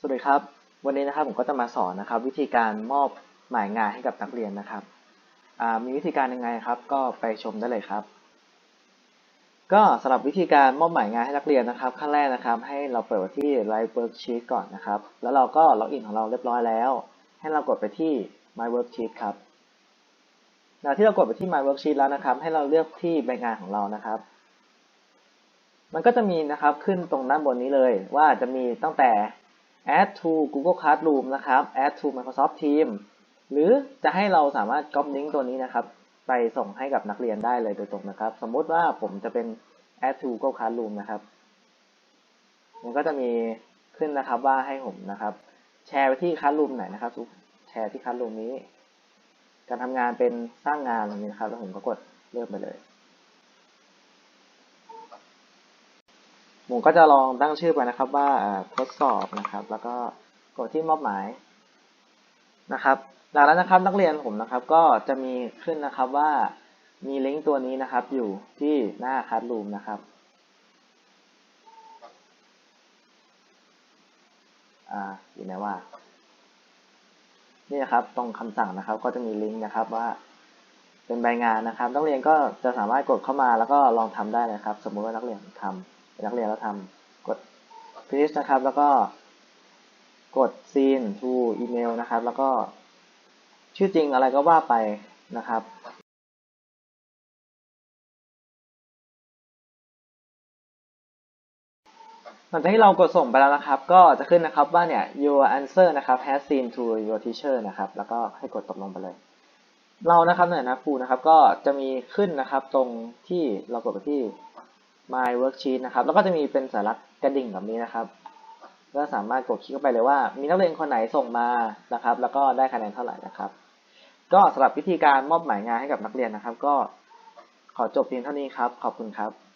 สวัสดีครับ วันนี้นะครับผมก็จะมาสอนนะครับ วิธีการมอบหมายงานให้กับนักเรียนนะครับมีวิธีการยังไงครับ ก็ไปชมได้เลยครับ ก็สำหรับวิธีการมอบหมายงานให้นักเรียนนะครับ ขั้นแรกนะครับ ให้เราเปิดไปที่ Live Worksheet ก่อนนะครับ แล้วเราก็ล็อกอินของเราเรียบร้อยแล้ว ให้เรากดไปที่ My Worksheet ครับหลังที่เรากดไปที่ My Worksheet แล้วนะครับ ให้เราเลือกที่ใบงานของเรานะครับมันก็จะมีนะครับขึ้นตรงด้านบนนี้เลย ว่าจะมีตั้งแต่ add to Google Classroom นะครับ add to Microsoft Teams หรือจะให้เราสามารถ copy link ตัวนี้นะครับ ไปส่งให้กับนักเรียนได้เลยโดยตรงนะครับ สมมติว่าผมจะเป็น add to Google Classroom นะครับ มันก็จะมีขึ้นนะครับว่าให้ผมนะครับ แชร์ไปที่ Classroom ไหนนะครับแชร์ที่ Classroom นี้ การทำงานเป็นสร้างงานอย่างนี้นะครับ แล้วผมก็กดเริ่มไปเลย ผมก็จะลองตั้งชื่อไปนะครับว่าทดสอบนะครับ แล้วก็กดที่มอบหมายนะครับจากนั้นนะครับนักเรียนผมนะครับก็จะมีขึ้นนะครับว่ามีลิงก์ตัวนี้นะครับ อยู่ที่หน้าคัสรูมนะครับอ่าอยู่ไหนว่านี่นะครับตรงคำสั่งนะครับ ก็จะมีลิงก์นะครับว่า เป็นใบงานนะครับ นักเรียนก็จะสามารถกดเข้ามาแล้วก็ลองทำได้นะครับ สมมุติว่านักเรียนทำนักเรียนแล้วทำกด finish นะครับ แล้วก็กด send to email นะครับ แล้วก็ชื่อจริงอะไรก็ว่าไปนะครับหลังจากที่เรากดส่งไปแล้วนะครับ ก็จะขึ้นนะครับว่าเนี่ย your answer นะครับ has seen to your teacher นะครับ แล้วก็ให้กดตกลงไปเลย เรานะครับในฐานะครูนะครับ ก็จะมีขึ้นนะครับ ตรงที่เรากดไปที่ my worksheet นะครับ แล้วก็จะมีเป็นสารักกระดิ่งแบบนี้นะครับ ก็สามารถกดคลิกเข้าไปเลยว่า มีนักเรียนคนไหนส่งมานะครับ แล้วก็ได้คะแนนเท่าไหร่นะครับ ก็สำหรับวิธีการมอบหมายงานให้กับนักเรียนนะครับ ก็ขอจบเพียงเท่านี้ครับ ขอบคุณครับ